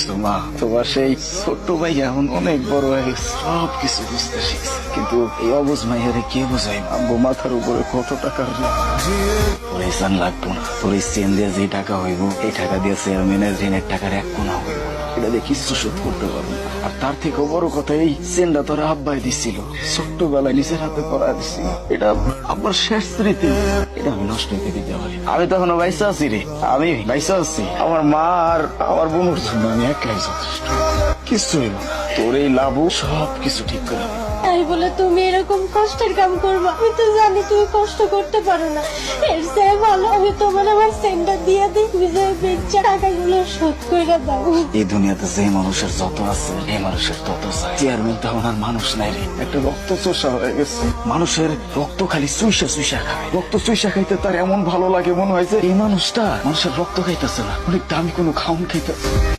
দেখছ মা। তোমার সেই ছোট্ট ভাই এখন অনেক বড় হয়ে গেছে সব কিছু বুঝতে শিখছে। কিন্তু এই অবুজ মাইয়ারে কে বোঝাই আব্বু, মাথার উপরে কত টাকা লাগবো না। তোর এই দিয়ে যে টাকা হইব, এই টাকা দিয়ে চেয়ারম্যানের ঋণের টাকার এক কোনা হইব। এটা দিয়ে কিচ্ছু করতে পারব। আর তার থেকেও বড় কথা এই চেনটা তোর আব্বাই দিছিল ছোট্টবেলায় নিজের হাতে করা দিছিল এটা আব্বার শেষ স্মৃতি এটা আমি নষ্ট হইতে দিতে পারি। আমি তখনও বাইসা আছি রে আমি বাইসা আছি আমার মা আর আমার বোনের জন্য আমি একাই যথেষ্ট কিচ্ছু হইব। তোর এই লাভও সব কিছু ঠিক করে। তাই বলে তুমি এরকম কষ্টের কাম করবা আমি তো জানি তুমি কষ্ট করতে পারো না সেন্টার দিয়ে দিই টাকাগুলো শোধ করে দাও। এই দুনিয়াতে যে মানুষের যত আছে, এই মানুষের তত চাই। চেয়ারম্যান তো আমার মানুষ নাই রে। একটা রক্ত চোষা হয়ে গেছে। মানুষের রক্ত খালি চুইসা খায়। রক্ত চুইসা খাইতে তার এমন ভালো লাগে মনে হয় যে, এই মানুষটা মানুষের রক্ত খাইতেছে না। অনেক দামি কোনো খাউন খাইতেছে